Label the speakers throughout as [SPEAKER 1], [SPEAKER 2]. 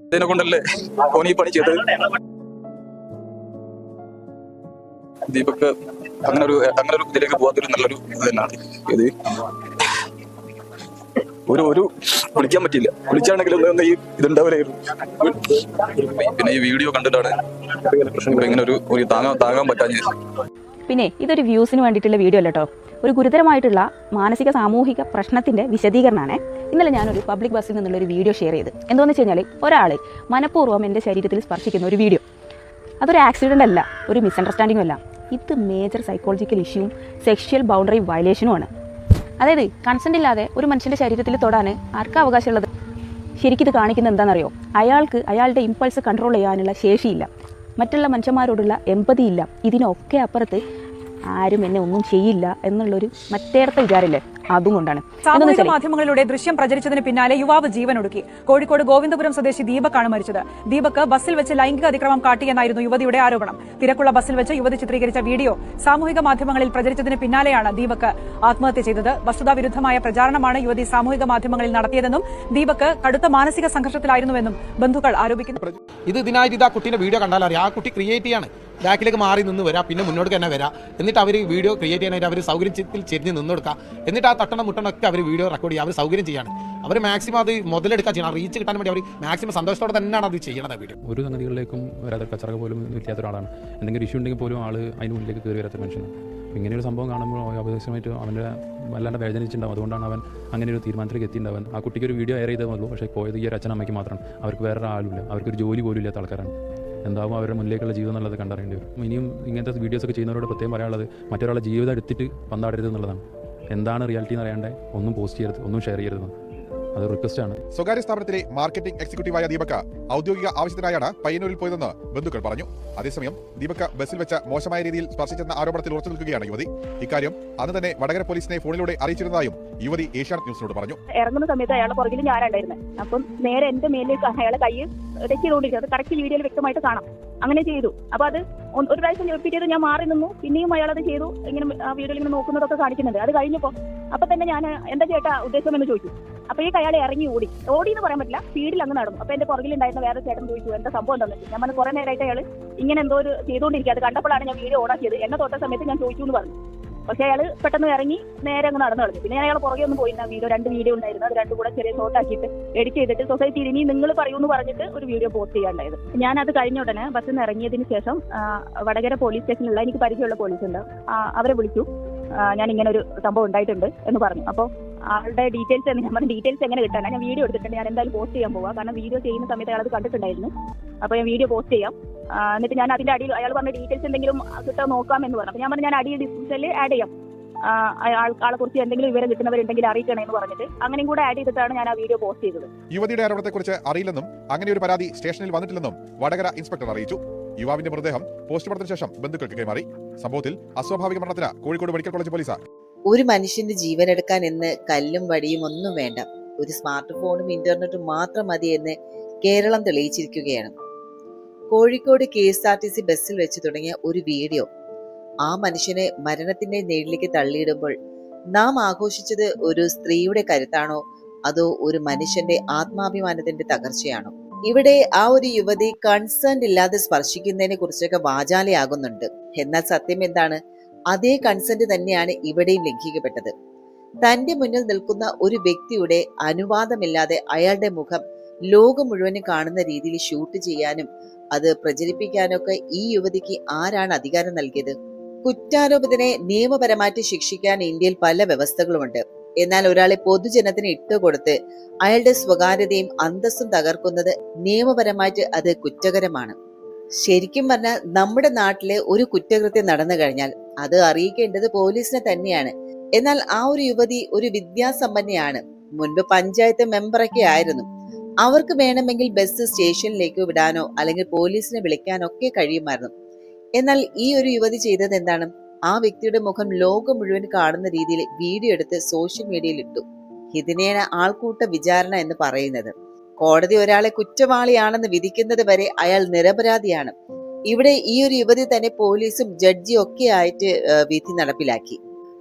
[SPEAKER 1] ഇതിനെ കൊണ്ടല്ലേ ഈ പണി ചെയ്തത് ദീപക് അങ്ങനെ ഒരു അങ്ങനെ ഒരു ഇതിലേക്ക് പോകാത്തൊരു നല്ലൊരു ഇത് തന്നെയാണ് ഇത്. ഒരു ഒരു വിളിക്കാൻ പറ്റില്ല വിളിച്ചാണെങ്കിൽ ഒന്ന് ഈ ഇതുണ്ടാവില്ലായിരുന്നു. പിന്നെ ഈ വീഡിയോ കണ്ടിട്ടാണ് ഇങ്ങനെ ഒരു ഒരു താങ്ങാൻ താങ്ങാൻ പറ്റാഞ്ഞ
[SPEAKER 2] പിന്നെ ഇതൊരു വ്യൂസിന് വേണ്ടിയിട്ടുള്ള വീഡിയോ അല്ല കേട്ടോ ഒരു ഗുരുതരമായിട്ടുള്ള മാനസിക സാമൂഹിക പ്രശ്നത്തിന്റെ വിശദീകരണമാണ് ഇന്നലെ ഞാനൊരു പബ്ലിക് ബസ്സിൽ നിന്നുള്ള ഒരു വീഡിയോ ഷെയർ ചെയ്ത്. എന്താണെന്ന് വെച്ച് കഴിഞ്ഞാൽ ഒരാൾ മനഃപൂർവം എന്റെ ശരീരത്തിൽ സ്പർശിക്കുന്ന ഒരു വീഡിയോ അതൊരു ആക്സിഡന്റ് അല്ല ഒരു മിസ്അണ്ടർസ്റ്റാൻഡിങ്ങും അല്ല. ഇത് മേജർ സൈക്കോളജിക്കൽ ഇഷ്യൂവും സെക്ഷൽ ബൗണ്ടറി വയലേഷനുമാണ് അതായത് കൺസെന്റ് ഇല്ലാതെ ഒരു മനുഷ്യന്റെ ശരീരത്തിൽ തൊടാൻ ആർക്കാ അവകാശമുള്ളത്? ശരിക്കും ഇത് കാണിക്കുന്നത് എന്താണെന്നറിയോ? അയാൾക്ക് അയാളുടെ ഇമ്പൾസ് കൺട്രോൾ ചെയ്യാനുള്ള ശേഷിയില്ല. മറ്റുള്ള മനുഷ്യന്മാരോടുള്ള എമ്പതി ഇല്ല. ഇതിനൊക്കെ അപ്പുറത്ത് ആരും എന്നെ ഒന്നും ചെയ്യില്ല എന്നുള്ളൊരു മറ്റേർത്ത വിചാരമില്ലേ? അതും കൊണ്ടാണ്.
[SPEAKER 3] സാമൂഹിക മാധ്യമങ്ങളിലൂടെ ദൃശ്യം പ്രചരിച്ചതിന് പിന്നാലെ യുവാവ് ജീവൻ ജീവനൊടുക്കി. കോഴിക്കോട് ഗോവിന്ദപുരം സ്വദേശി ദീപക്കാണ് മരിച്ചത്. ദീപക് ബസ്സിൽ വെച്ച് ലൈംഗിക അതിക്രമം കാട്ടിയെന്നായിരുന്നു യുവതിയുടെ ആരോപണം. തിരക്കുള്ള ബസ്സിൽ വെച്ച് യുവതി ചിത്രീകരിച്ച വീഡിയോ സാമൂഹിക മാധ്യമങ്ങളിൽ പ്രചരിച്ചതിന് പിന്നാലെയാണ് ദീപക് ആത്മഹത്യ ചെയ്തത്. വസ്തുതാവിരുദ്ധമായ പ്രചാരണമാണ് യുവതി സാമൂഹിക മാധ്യമങ്ങളിൽ നടത്തിയതെന്നും ദീപക് കടുത്ത മാനസിക സംഘർഷത്തിലായിരുന്നുവെന്നും ബന്ധുക്കൾ ആരോപിക്കുന്നു.
[SPEAKER 4] ഇത് ഇതിനായിട്ട് ഇത് ആ കുട്ടിയുടെ വീഡിയോ കണ്ടാൽ അറിയാം. ആ കുട്ടി ക്രിയേറ്റ് ചെയ്യാണ് ബാക്കിലേക്ക് മാറി നിന്ന് വരാം പിന്നെ മുന്നോട്ട് തന്നെ വരാം. എന്നിട്ട് അവർ വീഡിയോ ക്രിയേറ്റ് ചെയ്യാനായിട്ട് അവർ സൗകര്യത്തിൽ ചെരിഞ്ഞ് നിന്ന് കൊടുക്കുക എന്നിട്ട് ആ തട്ടണ മുട്ടണൊക്കെ അവർ വീഡിയോ റെക്കോർഡ് ചെയ്യുക അവർ സൗകര്യം ചെയ്യാണ്. അവർ മാക്സിമം അത് മുതലെടുക്കാൻ ചെയ്യണം. റീച്ച് കിട്ടാൻ വേണ്ടി അവർ മാക്സിമം സന്തോഷത്തോടെ തന്നെയാണ് അത് ചെയ്യണത് വീഡിയോ
[SPEAKER 5] ഒരു സംഗതികളിലേക്കും വരാതെ കച്ചറ പോലും ഇല്ലാത്ത ഒരാളാണ്. എന്തെങ്കിലും ഇഷ്യൂ ഉണ്ടെങ്കിൽ പോലും ആൾ അതിന് മുന്നിലേക്ക് കയറി വരാത്ത മനുഷ്യൻ ഇങ്ങനെ ഒരു സംഭവം കാണുമ്പോൾ അപദേശമായിട്ട് അവന്റെ വല്ലാണ്ട് വേദനിച്ചിട്ടുണ്ടാവും. അതുകൊണ്ടാണ് അവൻ അങ്ങനെ ഒരു തീരുമാനത്തിലേക്ക് എത്തിയിട്ടുണ്ടാവൻ ആ കുട്ടിക്ക് ഒരു വീഡിയോ എയർ ചെയ്തേ ഉള്ളൂ. പക്ഷേ പോയത് ഈ ഒരു അച്ഛനമ്മയ്ക്ക് മാത്രമാണ്. അവർക്ക് വേറെ ആളില്ല അവർക്കൊരു ജോലി പോലും ഇല്ലാത്ത ആൾക്കാരാണ്. എന്താവും അവരുടെ മുന്നിലേക്കുള്ള ജീവിതം എന്നുള്ളത് കണ്ടറിയേണ്ടി വരും. ഇനിയും ഇങ്ങനത്തെ വീഡിയോസ് ഒക്കെ ചെയ്യുന്നവരോട് പ്രത്യേകം പറയാനുള്ളത് മറ്റൊരാളുടെ ജീവിതം എടുത്തിട്ട് പന്താടരുത് എന്നുള്ളതാണ്. എന്താണ് റിയാലിറ്റി എന്ന് അറിയാണ്ട് ഒന്നും പോസ്റ്റ് ചെയ്യരുത് ഒന്നും ഷെയർ ചെയ്യരുത്. അത് റിക്വസ്റ്റ് ആണ്.
[SPEAKER 6] സ്വകാര്യ സ്ഥാപനത്തിലെ മാർക്കറ്റിംഗ് എക്സിക്യൂട്ടീവായ ദീപക്ക ഔദ്യോഗിക ആവശ്യത്തിനായാണ് പയ്യന്നൂരിൽ പോയതെന്ന് ബന്ധുക്കൾ പറഞ്ഞു. അതേസമയം ദീപക്ക ബസ്സിൽ വെച്ച മോശമായ രീതിയിൽ സ്പർശിച്ചെന്ന ആരോപണത്തിൽ ഉറച്ചു നിൽക്കുകയാണ് യുവതി. ഇക്കാര്യം അന്ന് തന്നെ വടകര പോലീസിനെ ഫോണിലൂടെ അറിയിച്ചിരുന്നതായും യുവതി ഏഷ്യാനെറ്റ് ന്യൂസിനോട് പറഞ്ഞു.
[SPEAKER 7] ഇറങ്ങുന്ന സമയത്ത് അയാളെ പുറകിൽ ഞാനുണ്ടായിരുന്നത് അപ്പം നേരെ എന്റെ മേലേക്ക് അയാളെ കൈ അത് കറക്റ്റ് വീഡിയോയിൽ വ്യക്തമായിട്ട് കാണാം. അങ്ങനെ ചെയ്തു. അപ്പൊ അത് ഒരു പ്രാവശ്യം റിപ്പീറ്റ് ചെയ്ത്. ഞാൻ മാറി നിന്നു. പിന്നെയും അയാൾ അത് ചെയ്തു. ഇങ്ങനെ ആ വീഡിയോയിൽ ഇങ്ങനെ നോക്കുന്നതൊക്കെ കാണിക്കുന്നുണ്ട്. അത് കഴിഞ്ഞപ്പോ അപ്പൊ തന്നെ ഞാൻ എന്താ ചേട്ടാ ഉദ്ദേശം എന്ന് ചോദിച്ചു. അപ്പോഴേക്ക് അയാൾ ഇറങ്ങി ഓടി. ഓടി എന്ന് പറയാൻ പറ്റില്ല സ്പീഡിൽ അങ്ങ് നടന്നു. അപ്പൊ എന്റെ പുറകിലുണ്ടായിരുന്ന വേറെ ചേട്ടൻ ചോദിച്ചു എന്താ സംഭവം എന്താണെന്ന് ഞാൻ കുറെ നേരമായിട്ട് അയാൾ ഇങ്ങനെ എന്തോ ഒരു ചെയ്തുകൊണ്ടിരിക്കുക അത് കണ്ടപ്പോഴാണ് ഞാൻ വീഡിയോ ഓണാക്കിയത്. എന്നെ തൊട്ട സമയത്ത് ഞാൻ ചോദിച്ചു എന്ന് പറഞ്ഞു. പക്ഷെ അയാൾ പെട്ടെന്ന് ഇറങ്ങി നേരെ അങ്ങ് നടന്നു കളഞ്ഞു പിന്നെ അയാൾ പുറകെ ഒന്നും പോയില്ല വീഡിയോ രണ്ട് വീഡിയോ ഉണ്ടായിരുന്നു. അത് രണ്ടും കൂടെ ചെറിയ ഷോർട്ട് ആക്കിയിട്ട് എഡിറ്റ് ചെയ്തിട്ട് സൊസൈറ്റി ഇനി നിങ്ങൾ പറയൂ എന്ന് പറഞ്ഞിട്ട് ഒരു വീഡിയോ പോസ്റ്റ് ചെയ്യാണ്ടായത് ഞാൻ അത് കഴിഞ്ഞ ഉടനെ ബസ്സിൽ നിന്ന് ഇറങ്ങിയതിന് ശേഷം വടകര പോലീസ് സ്റ്റേഷനിലുള്ള എനിക്ക് പരിചയമുള്ള പോലീസ് ഉണ്ട്. അവരെ വിളിച്ചു. ഞാൻ ഇങ്ങനെ ഒരു സംഭവം ഉണ്ടായിട്ടുണ്ട് എന്ന് പറഞ്ഞു. അപ്പോൾ ആളുടെ ഡീറ്റെയിൽസ് എന്ന് ഞാൻ പറഞ്ഞ ഡീറ്റെയിൽസ് എങ്ങനെ കിട്ടാനാണ് ഞാൻ വീഡിയോ എടുത്തിട്ടുണ്ട്. ഞാൻ എന്തായാലും പോസ്റ്റ് ചെയ്യാൻ പോവാം. കാരണം വീഡിയോ ചെയ്യുന്ന സമയത്ത് അയാൾ അത് കണ്ടിട്ടുണ്ടായിരുന്നു. അപ്പോൾ ഞാൻ വീഡിയോ പോസ്റ്റ് ചെയ്യാം. എന്നിട്ട് ഞാൻ അതിന്റെ അടിയിൽ അയാൾ പറഞ്ഞ ഡീറ്റെയിൽസ് എന്തെങ്കിലും കിട്ടാൻ നോക്കാം എന്ന് പറഞ്ഞു. ഞാൻ പറഞ്ഞു ഞാൻ അടിയിൽ ഡിസ്ക്രിപ്ഷനിൽ ആഡ് ചെയ്യാം. ആളെ കുറിച്ച് എന്തെങ്കിലും വിവരം കിട്ടുന്നവരുണ്ടെങ്കിൽ അറിയിക്കണേ എന്ന് പറഞ്ഞിട്ട് അങ്ങനെയും കൂടെ ആഡ് ചെയ്തിട്ടാണ് ഞാൻ ആ വീഡിയോ പോസ്റ്റ് ചെയ്തത്.
[SPEAKER 6] യുവതിയുടെ ആരോപണത്തെക്കുറിച്ച് അറിയില്ലെന്നും അങ്ങനെ ഒരു പരാതി സ്റ്റേഷനിൽ വന്നിട്ടില്ലെന്നും വടകര ഇൻസ്പെക്ടർ അറിയിച്ചു. യുവാവിന്റെ മൃതദേഹം പോസ്റ്റ്മോർട്ടത്തിന് ശേഷം ബന്ധുക്കൾക്ക് കൈമാറി. സംഭവത്തിൽ അസ്വാഭാവിക മരണത്തിന് കോഴിക്കോട് മെഡിക്കൽ കോളേജ് പോലീസ്
[SPEAKER 8] ഒരു മനുഷ്യന്റെ ജീവൻ എടുക്കാൻ എന്ന് കല്ലും വടിയും ഒന്നും വേണ്ട. ഒരു സ്മാർട്ട് ഫോണും ഇന്റർനെറ്റും മാത്രം മതി എന്ന് Keralam തെളിയിച്ചിരിക്കുകയാണ്. Kozhikode K S R T C ബസ്സിൽ വെച്ച് തുടങ്ങിയ ഒരു വീഡിയോ ആ മനുഷ്യനെ മരണത്തിന്റെ നേരിലേക്ക് തള്ളിയിടുമ്പോൾ നാം ആഘോഷിച്ചത് ഒരു സ്ത്രീയുടെ കരുത്താണോ? അതോ ഒരു മനുഷ്യന്റെ ആത്മാഭിമാനത്തിന്റെ തകർച്ചയാണോ? ഇവിടെ ആ ഒരു യുവതി കൺസേൺ ഇല്ലാതെ സ്പർശിക്കുന്നതിനെ കുറിച്ചൊക്കെ വാചാലയാകുന്നുണ്ട്. എന്നാൽ സത്യം എന്താണ്? അതേ കൺസെന്റ് തന്നെയാണ് ഇവിടെയും ലംഘിക്കപ്പെട്ടത്. തന്റെ മുന്നിൽ നിൽക്കുന്ന ഒരു വ്യക്തിയുടെ അനുവാദമില്ലാതെ അയാളുടെ മുഖം ലോകം മുഴുവനും കാണുന്ന രീതിയിൽ ഷൂട്ട് ചെയ്യാനും അത് പ്രചരിപ്പിക്കാനൊക്കെ ഈ യുവതിക്ക് ആരാണ് അധികാരം നൽകിയത്? കുറ്റാരോപിതനെ നിയമപരമായിട്ട് ശിക്ഷിക്കാൻ ഇന്ത്യയിൽ പല വ്യവസ്ഥകളുമുണ്ട്. എന്നാൽ ഒരാളെ പൊതുജനത്തിന് ഇട്ടുകൊടുത്ത് അയാളുടെ സ്വകാര്യതയും അന്തസ്സും തകർക്കുന്നത് നിയമപരമായിട്ട് അത് കുറ്റകരമാണ്. ശരിക്കും പറഞ്ഞാൽ നമ്മുടെ നാട്ടിലെ ഒരു കുറ്റകൃത്യം നടന്നു കഴിഞ്ഞാൽ അത് അറിയിക്കേണ്ടത് പോലീസിനെ തന്നെയാണ്. എന്നാൽ ആ ഒരു യുവതി ഒരു വിദ്യാസമ്പന്നയാണ്. മുൻപ് പഞ്ചായത്ത് മെമ്പറൊക്കെ ആയിരുന്നു. അവർക്ക് വേണമെങ്കിൽ ബസ് സ്റ്റേഷനിലേക്ക് വിടാനോ അല്ലെങ്കിൽ പോലീസിനെ വിളിക്കാനോ ഒക്കെ കഴിയുമായിരുന്നു. എന്നാൽ ഈ ഒരു യുവതി ചെയ്തത് എന്താണ്? ആ വ്യക്തിയുടെ മുഖം ലോകം മുഴുവൻ കാണുന്ന രീതിയിൽ വീഡിയോ എടുത്ത് സോഷ്യൽ മീഡിയയിൽ ഇട്ടു. ഇതിനെയാണ് ആൾക്കൂട്ട വിചാരണ എന്ന് പറയുന്നത്. കോടതി ഒരാളെ കുറ്റവാളിയാണെന്ന് വിധിക്കുന്നത് വരെ അയാൾ നിരപരാധിയാണ്. ഇവിടെ ഈ ഒരു യുവതി തന്നെ പോലീസും ജഡ്ജിയും ഒക്കെ ആയിട്ട് വിധി നടപ്പിലാക്കി.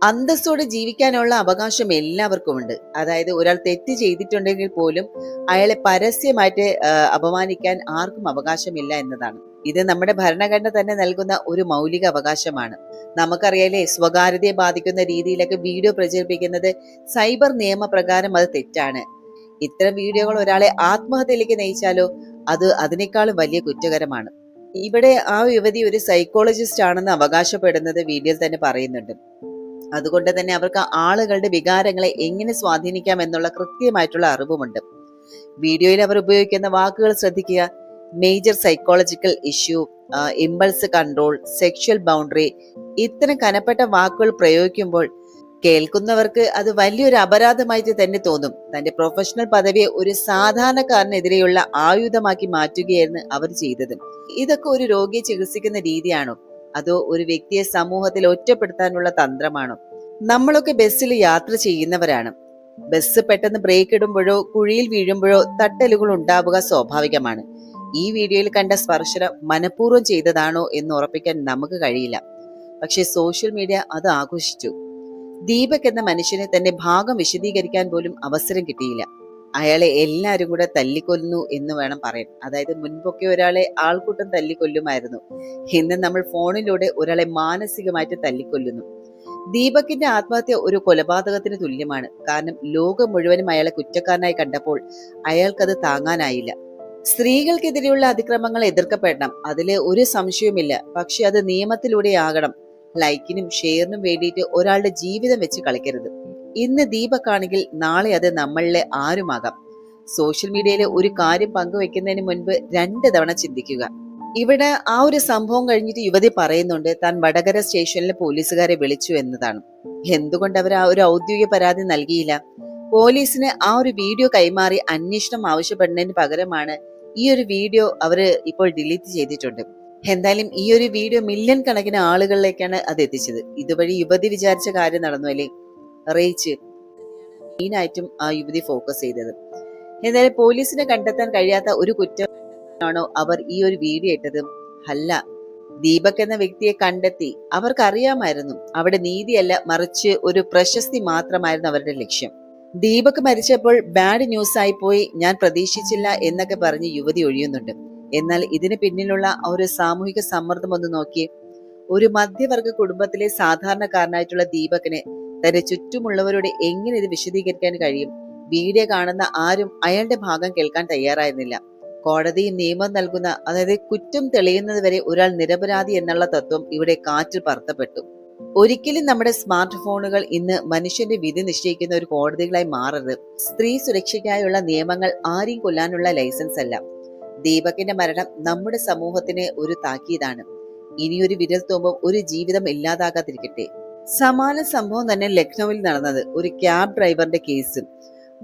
[SPEAKER 8] അന്തസ്സോടെ ജീവിക്കാനുള്ള അവകാശം എല്ലാവർക്കും ഉണ്ട് അതായത് ഒരാൾ തെറ്റ് ചെയ്തിട്ടുണ്ടെങ്കിൽ പോലും അയാളെ പരസ്യമായിട്ട് അപമാനിക്കാൻ ആർക്കും അവകാശമില്ല എന്നതാണ്. ഇത് നമ്മുടെ ഭരണഘടന തന്നെ നൽകുന്ന ഒരു മൗലിക അവകാശമാണ്. നമുക്കറിയാലേ സ്വകാര്യതയെ ബാധിക്കുന്ന രീതിയിലൊക്കെ വീഡിയോ പ്രചരിപ്പിക്കുന്നത് സൈബർ നിയമപ്രകാരം അത് തെറ്റാണ്. ഇത്തരം വീഡിയോകൾ ഒരാളെ ആത്മഹത്യയിലേക്ക് നയിച്ചാലോ? അത് അതിനേക്കാളും വലിയ കുറ്റകരമാണ്. ഇവിടെ ആ യുവതി ഒരു സൈക്കോളജിസ്റ്റ് ആണെന്ന് അവകാശപ്പെടുന്നത് വീഡിയോയിൽ തന്നെ പറയുന്നുണ്ട്. അതുകൊണ്ട് തന്നെ അവർക്ക് ആളുകളുടെ വികാരങ്ങളെ എങ്ങനെ സ്വാധീനിക്കാം എന്നുള്ള കൃത്യമായിട്ടുള്ള അറിവുമുണ്ട്. വീഡിയോയിൽ അവർ ഉപയോഗിക്കുന്ന വാക്കുകൾ ശ്രദ്ധിക്കുക. Major psychological issue impulse control sexual boundary ഇത്തരം കനപ്പെട്ട വാക്കുകൾ പ്രയോഗിക്കുമ്പോൾ കേൾക്കുന്നവർക്ക് അത് വലിയൊരു അപരാധമായിട്ട് തന്നെ തോന്നും. തന്റെ പ്രൊഫഷണൽ പദവിയെ ഒരു സാധാരണക്കാരനെതിരെയുള്ള ആയുധമാക്കി മാറ്റുകയായിരുന്നു അവർ ചെയ്തത്. ഇതൊക്കെ ഒരു രോഗിയെ ചികിത്സിക്കുന്ന രീതിയാണോ? അതോ ഒരു വ്യക്തിയെ സമൂഹത്തിൽ ഒറ്റപ്പെടുത്താനുള്ള തന്ത്രമാണോ? നമ്മളൊക്കെ ബസ്സിൽ യാത്ര ചെയ്യുന്നവരാണ്. ബസ് പെട്ടെന്ന് ബ്രേക്ക് ഇടുമ്പോഴോ കുഴിയിൽ വീഴുമ്പോഴോ തട്ടലുകൾ ഉണ്ടാവുക സ്വാഭാവികമാണ്. ഈ വീഡിയോയിൽ കണ്ട സ്പർശനം മനഃപൂർവം ചെയ്തതാണോ എന്ന് ഉറപ്പിക്കാൻ നമുക്ക് കഴിയില്ല. പക്ഷേ സോഷ്യൽ മീഡിയ അത് ആഘോഷിച്ചു. ദീപക് എന്ന മനുഷ്യനെ തന്റെ ഭാഗം വിശദീകരിക്കാൻ പോലും അവസരം കിട്ടിയില്ല. അയാളെ എല്ലാവരും കൂടെ തല്ലിക്കൊല്ലുന്നു എന്ന് വേണം പറയാൻ. അതായത് മുൻപൊക്കെ ഒരാളെ ആൾക്കൂട്ടം തല്ലിക്കൊല്ലുമായിരുന്നു. ഇന്ന് നമ്മൾ ഫോണിലൂടെ ഒരാളെ മാനസികമായിട്ട് തല്ലിക്കൊല്ലുന്നു. ദീപകിന്റെ ആത്മഹത്യ ഒരു കൊലപാതകത്തിന് തുല്യമാണ്. കാരണം ലോകം മുഴുവനും അയാളെ കുറ്റക്കാരനായി കണ്ടപ്പോൾ അയാൾക്കത് താങ്ങാനായില്ല. സ്ത്രീകൾക്കെതിരെയുള്ള അതിക്രമങ്ങൾ എതിർക്കപ്പെടണം. അതിലെ ഒരു സംശയവുമില്ല. പക്ഷെ അത് നിയമത്തിലൂടെയാകണം. ലൈക്കിനും ഷെയറിനും വേണ്ടിയിട്ട് ഒരാളുടെ ജീവിതം വെച്ച് കളിക്കരുത്. ഇന്ന് ദീപക്കാണെങ്കിൽ നാളെ അത് നമ്മളിലെ ആരുമാകാം. സോഷ്യൽ മീഡിയയിലെ ഒരു കാര്യം പങ്കുവെക്കുന്നതിന് മുൻപ് രണ്ട് തവണ ചിന്തിക്കുക. ഇവിടെ ആ ഒരു സംഭവം കഴിഞ്ഞിട്ട് യുവതി പറയുന്നുണ്ട് താൻ വടകര സ്റ്റേഷനിലെ പോലീസുകാരെ വിളിച്ചു എന്നതാണ്. എന്തുകൊണ്ട് അവർ ആ ഒരു ഔദ്യോഗിക പരാതി നൽകിയില്ല? പോലീസിന് ആ ഒരു വീഡിയോ കൈമാറി അന്വേഷണം ആവശ്യപ്പെടുന്നതിന് പകരമാണ് ഈ ഒരു വീഡിയോ അവർ ഇപ്പോൾ ഡിലീറ്റ് ചെയ്തിട്ടുണ്ട്. എന്തായാലും ഈ ഒരു വീഡിയോ മില്യൺ കണക്കിന് ആളുകളിലേക്കാണ് അത് എത്തിച്ചത്. ഇതുവഴി യുവതി വിചാരിച്ച കാര്യം നടന്നു അല്ലേ? റേച്ച് മെയിനായിട്ടും ആ യുവതി ഫോക്കസ് ചെയ്തത്. എന്തായാലും പോലീസിനെ കണ്ടെത്താൻ കഴിയാത്ത ഒരു കുറ്റമാണോ അവർ ഈ ഒരു വീഡിയോ ഇട്ടത്? അല്ല. ദീപക് എന്ന വ്യക്തിയെ കണ്ടെത്തി. അവർക്കറിയാമായിരുന്നു. അവിടെ നീതിയല്ല മറിച്ച് ഒരു പ്രശസ്തി മാത്രമായിരുന്നു അവരുടെ ലക്ഷ്യം. ദീപക് മരിച്ചപ്പോൾ ബാഡ് ന്യൂസ് ആയി പോയി. ഞാൻ പ്രതീക്ഷിച്ചില്ല എന്നൊക്കെ പറഞ്ഞ് യുവതി ഒഴിയുന്നുണ്ട്. എന്നാൽ ഇതിന് പിന്നിലുള്ള ഒരു സാമൂഹിക സമ്മർദ്ദം ഒന്ന് നോക്കി. ഒരു മധ്യവർഗ കുടുംബത്തിലെ സാധാരണക്കാരനായിട്ടുള്ള ദീപകിന് തന്റെ ചുറ്റുമുള്ളവരോട് എങ്ങനെ ഇത് വിശദീകരിക്കാൻ കഴിയും? വീഡിയോ കാണുന്ന ആരും അയാളുടെ ഭാഗം കേൾക്കാൻ തയ്യാറായിരുന്നില്ല. കോടതിയും നിയമം നൽകുന്ന അതായത് കുറ്റം തെളിയുന്നത് വരെ ഒരാൾ നിരപരാധി എന്നുള്ള തത്വം ഇവിടെ കാറ്റിൽ പറത്തപ്പെട്ടു. ഒരിക്കലും നമ്മുടെ സ്മാർട്ട് ഫോണുകൾ ഇന്ന് മനുഷ്യന്റെ വിധി നിശ്ചയിക്കുന്ന ഒരു കോടതികളായി മാറരുത്. സ്ത്രീ സുരക്ഷയ്ക്കായുള്ള നിയമങ്ങൾ ആരെയും കൊല്ലാനുള്ള ലൈസൻസ് അല്ല. ദീപകിന്റെ മരണം നമ്മുടെ സമൂഹത്തിന് ഒരു താക്കീതാണ്. ഇനിയൊരു വിരൽ തോമ്പും ഒരു ജീവിതം ഇല്ലാതാകാതിരിക്കട്ടെ. സമാന സംഭവം തന്നെ ലക്നൌവിൽ നടന്നത് ഒരു ക്യാബ് ഡ്രൈവറിന്റെ കേസ്.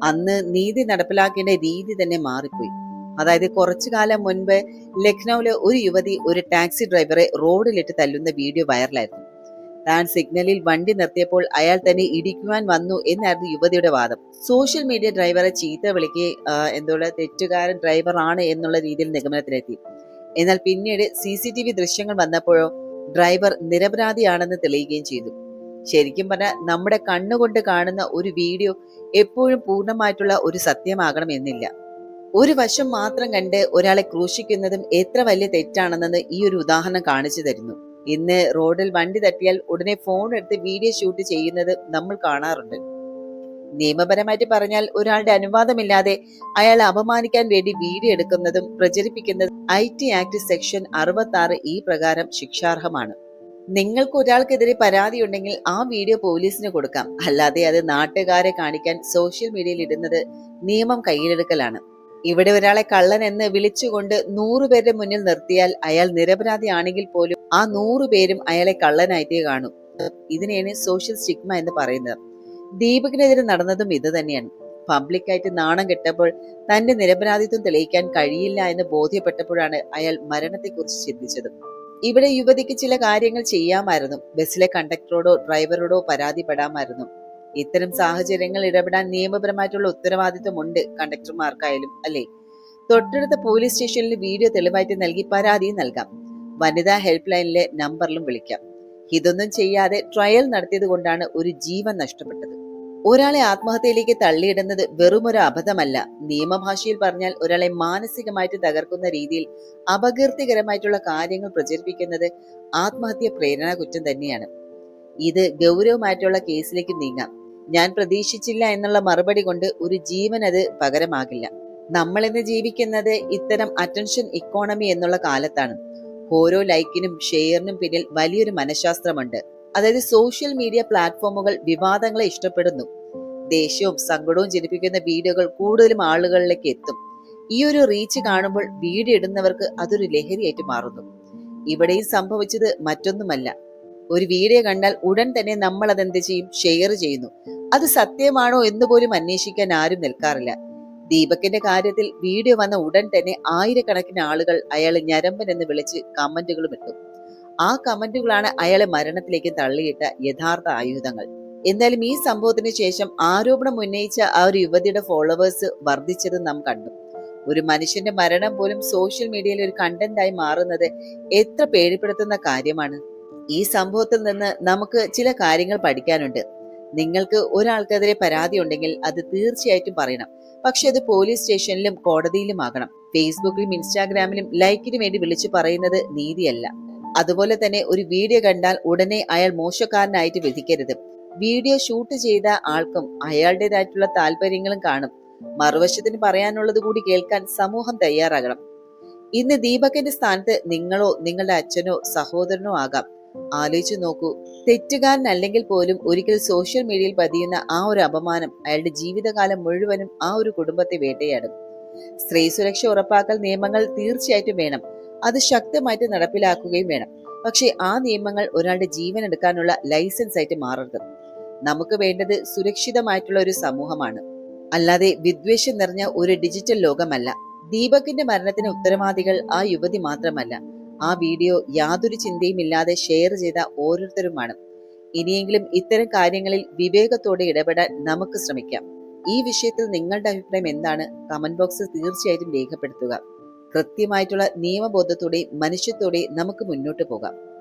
[SPEAKER 8] അന്ന് നീതി നടപ്പിലാക്കേണ്ട രീതി തന്നെ മാറിപ്പോയി. അതായത് കുറച്ചു കാലം മുൻപ് ലക്നൌവിലെ ഒരു യുവതി ഒരു ടാക്സി ഡ്രൈവറെ റോഡിലിട്ട് തല്ലുന്ന വീഡിയോ വൈറലായിരുന്നു താൻ സിഗ്നലിൽ വണ്ടി നിർത്തിയപ്പോൾ അയാൾ തന്നെ ഇടിക്കുവാൻ വന്നു എന്നായിരുന്നു യുവതിയുടെ വാദം. സോഷ്യൽ മീഡിയ ഡ്രൈവറെ ചീത്ത വിളിക്കുക എന്തുള്ള തെറ്റുകാരൻ ഡ്രൈവർ ആണ് എന്നുള്ള രീതിയിൽ നിഗമനത്തിലെത്തി. എന്നാൽ പിന്നീട് സി സി ടി വി ദൃശ്യങ്ങൾ വന്നപ്പോഴോ ഡ്രൈവർ നിരപരാധിയാണെന്ന് തെളിയുകയും ചെയ്തു. ശരിക്കും പറഞ്ഞാൽ നമ്മുടെ കണ്ണുകൊണ്ട് കാണുന്ന ഒരു വീഡിയോ എപ്പോഴും പൂർണമായിട്ടുള്ള ഒരു സത്യമാകണം എന്നില്ല. ഒരു വശം മാത്രം കണ്ട് ഒരാളെ ക്രൂശിക്കുന്നതും എത്ര വലിയ തെറ്റാണെന്നത് ഈ ഒരു ഉദാഹരണം കാണിച്ചു തരുന്നു. ഇന്ന് റോഡിൽ വണ്ടി തട്ടിയാൽ ഉടനെ ഫോൺ എടുത്ത് വീഡിയോ ഷൂട്ട് ചെയ്യുന്നത് നമ്മൾ കാണാറുണ്ട്. നിയമപരമായിട്ട് പറഞ്ഞാൽ ഒരാളുടെ അനുവാദമില്ലാതെ അയാൾ അപമാനിക്കാൻ വേണ്ടി വീഡിയോ എടുക്കുന്നതും പ്രചരിപ്പിക്കുന്നതും ഐ ടി ആക്ട് സെക്ഷൻ അറുപത്തി ആറ് ഈ പ്രകാരം ശിക്ഷാർഹമാണ്. നിങ്ങൾക്ക് ഒരാൾക്കെതിരെ പരാതി ഉണ്ടെങ്കിൽ ആ വീഡിയോ പോലീസിന് കൊടുക്കാം. അല്ലാതെ അത് നാട്ടുകാരെ കാണിക്കാൻ സോഷ്യൽ മീഡിയയിൽ ഇടുന്നത് നിയമം കയ്യിലെടുക്കലാണ്. ഇവിടെ ഒരാളെ കള്ളൻ എന്ന് വിളിച്ചുകൊണ്ട് നൂറുപേരുടെ മുന്നിൽ നിർത്തിയാൽ അയാൾ നിരപരാധിയാണെങ്കിൽ പോലും ആ നൂറു പേരും അയാളെ കള്ളനായിട്ടേ കാണും. ഇതിനെയാണ് സോഷ്യൽ സ്റ്റിഗ്മ എന്ന് പറയുന്നത്. ദീപകിനെതിരെ നടന്നതും ഇത് തന്നെയാണ്. പബ്ലിക്കായിട്ട് നാണം കെട്ടപ്പോൾ തന്റെ നിരപരാധിത്വം തെളിയിക്കാൻ കഴിയില്ല എന്ന് ബോധ്യപ്പെട്ടപ്പോഴാണ് അയാൾ മരണത്തെക്കുറിച്ച് ചിന്തിച്ചത്. ഇവിടെ യുവതിക്ക് ചില കാര്യങ്ങൾ ചെയ്യാമായിരുന്നു. ബസ്സിലെ കണ്ടക്ടറോടോ ഡ്രൈവറോടോ പരാതിപ്പെടാമായിരുന്നു. ഇത്തരം സാഹചര്യങ്ങൾ ഇടപെടാൻ നിയമപരമായിട്ടുള്ള ഉത്തരവാദിത്വമുണ്ട് കണ്ടക്ടർമാർക്കായാലും അല്ലേ? തൊട്ടടുത്ത പോലീസ് സ്റ്റേഷനിൽ വീഡിയോ തെളിവായിട്ട് നൽകി പരാതി നൽകാം. വനിതാ ഹെൽപ്പ് ലൈനിലെ നമ്പറിലും വിളിക്കാം. ഇതൊന്നും ചെയ്യാതെ ട്രയൽ നടത്തിയത് കൊണ്ടാണ് ഒരു ജീവൻ നഷ്ടപ്പെട്ടത്. ഒരാളെ ആത്മഹത്യയിലേക്ക് തള്ളിയിടുന്നത് വെറുമൊരു അബദ്ധമല്ല. നിയമഭാഷയിൽ പറഞ്ഞാൽ ഒരാളെ മാനസികമായിട്ട് തകർക്കുന്ന രീതിയിൽ അപകീർത്തികരമായിട്ടുള്ള കാര്യങ്ങൾ പ്രചരിപ്പിക്കുന്നത് ആത്മഹത്യ പ്രേരണ കുറ്റം തന്നെയാണ്. ഇത് ഗൗരവമായിട്ടുള്ള കേസിലേക്ക് നീങ്ങാം. ഞാൻ പ്രതീക്ഷിച്ചില്ല എന്നുള്ള മറുപടി കൊണ്ട് ഒരു ജീവൻ അത് പകരമാകില്ല. നമ്മൾ ഇന്ന് ജീവിക്കുന്നത് ഇത്തരം അറ്റൻഷൻ ഇക്കോണമി എന്നുള്ള കാലത്താണ്. ഓരോ ലൈക്കിനും ഷെയറിനും പിന്നിൽ വലിയൊരു മനഃശാസ്ത്രമുണ്ട്. അതായത് സോഷ്യൽ മീഡിയ പ്ലാറ്റ്ഫോമുകൾ വിവാദങ്ങളെ ഇഷ്ടപ്പെടുന്നു. ദേഷ്യവും സങ്കടവും ജനിപ്പിക്കുന്ന വീഡിയോകൾ കൂടുതലും ആളുകളിലേക്ക് എത്തും. ഈ ഒരു റീച്ച് കാണുമ്പോൾ വീഡിയോ ഇടുന്നവർക്ക് അതൊരു ലഹരിയായിട്ട് മാറുന്നു. ഇവിടെയും സംഭവിച്ചത് മറ്റൊന്നുമല്ല. ഒരു വീഡിയോ കണ്ടാൽ ഉടൻ തന്നെ നമ്മൾ അതെന്ത് ചെയ്യും? ഷെയർ ചെയ്യുന്നു. അത് സത്യമാണോ എന്ന് പോലും അന്വേഷിക്കാൻ ആരും നിൽക്കാറില്ല. ദീപകിന്റെ കാര്യത്തിൽ വീഡിയോ വന്ന ഉടൻ തന്നെ ആയിരക്കണക്കിന് ആളുകൾ അയാളെ ഞരമ്പൻ എന്ന് വിളിച്ച് കമന്റുകളും ഇട്ടു. ആ കമന്റുകളാണ് അയാളെ മരണത്തിലേക്ക് തള്ളിയിട്ട യഥാർത്ഥ ആയുധങ്ങൾ. എന്തായാലും ഈ സംഭവത്തിന് ശേഷം ആരോപണം ഉന്നയിച്ച ആ ഒരു യുവതിയുടെ ഫോളോവേഴ്സ് വർദ്ധിച്ചത് നാം കണ്ടു. ഒരു മനുഷ്യന്റെ മരണം പോലും സോഷ്യൽ മീഡിയയിൽ ഒരു കണ്ടന്റായി മാറുന്നത് എത്ര പേടിപ്പെടുത്തുന്ന കാര്യമാണ്. ഈ സംഭവത്തിൽ നിന്ന് നമുക്ക് ചില കാര്യങ്ങൾ പഠിക്കാനുണ്ട്. നിങ്ങൾക്ക് ഒരാൾക്കെതിരെ പരാതി ഉണ്ടെങ്കിൽ അത് തീർച്ചയായിട്ടും പറയണം. പക്ഷെ അത് പോലീസ് സ്റ്റേഷനിലും കോടതിയിലും ആകണം. ഫേസ്ബുക്കിലും ഇൻസ്റ്റാഗ്രാമിലും ലൈക്കിനു വേണ്ടി വിളിച്ചു പറയുന്നത് നീതിയല്ല. അതുപോലെ തന്നെ ഒരു വീഡിയോ കണ്ടാൽ ഉടനെ അയാൾ മോശക്കാരനായിട്ട് വിധിക്കരുത്. വീഡിയോ ഷൂട്ട് ചെയ്ത ആൾക്കും അയാളുടേതായിട്ടുള്ള താല്പര്യങ്ങളും കാണും. മറുവശത്തിന് പറയാനുള്ളത് കൂടി കേൾക്കാൻ സമൂഹം തയ്യാറാകണം. ഇന്ന് ദീപകന്റെ സ്ഥാനത്ത് നിങ്ങളോ നിങ്ങളുടെ അച്ഛനോ സഹോദരനോ ആകാം. ആലോചിച്ചു നോക്കൂ. തെറ്റുകാരൻ തെറ്റുകാരനല്ലെങ്കിൽ പോലും ഒരിക്കൽ സോഷ്യൽ മീഡിയയിൽ പതിയുന്ന ആ ഒരു അപമാനം അയാളുടെ ജീവിതകാലം മുഴുവനും ആ ഒരു കുടുംബത്തെ വേട്ടയാടും. സ്ത്രീ സുരക്ഷ ഉറപ്പാക്കൽ നിയമങ്ങൾ തീർച്ചയായിട്ടും വേണം. അത് ശക്തമായിട്ട് നടപ്പിലാക്കുകയും വേണം. പക്ഷേ ആ നിയമങ്ങൾ ഒരാളുടെ ജീവൻ എടുക്കാനുള്ള ലൈസൻസ് ആയിട്ട് മാറരുത്. നമുക്ക് വേണ്ടത് സുരക്ഷിതമായിട്ടുള്ള ഒരു സമൂഹമാണ്. അല്ലാതെ വിദ്വേഷം നിറഞ്ഞ ഒരു ഡിജിറ്റൽ ലോകമല്ല. ദീപകിന്റെ മരണത്തിന് ഉത്തരവാദികൾ ആ യുവതി മാത്രമല്ല. ആ വീഡിയോ യാതൊരു ചിന്തയും ഇല്ലാതെ ഷെയർ ചെയ്ത ഓരോരുത്തരുമാണ്. ഇനിയെങ്കിലും ഇത്തരം കാര്യങ്ങളിൽ വിവേകത്തോടെ ഇടപെടാൻ നമുക്ക് ശ്രമിക്കാം. ഈ വിഷയത്തിൽ നിങ്ങളുടെ അഭിപ്രായം എന്താണ്? കമന്റ് ബോക്സിൽ തീർച്ചയായിട്ടും രേഖപ്പെടുത്തുക. കൃത്യമായിട്ടുള്ള നിയമബോധത്തോടെ മനുഷ്യത്തോടെ നമുക്ക് മുന്നോട്ട് പോകാം.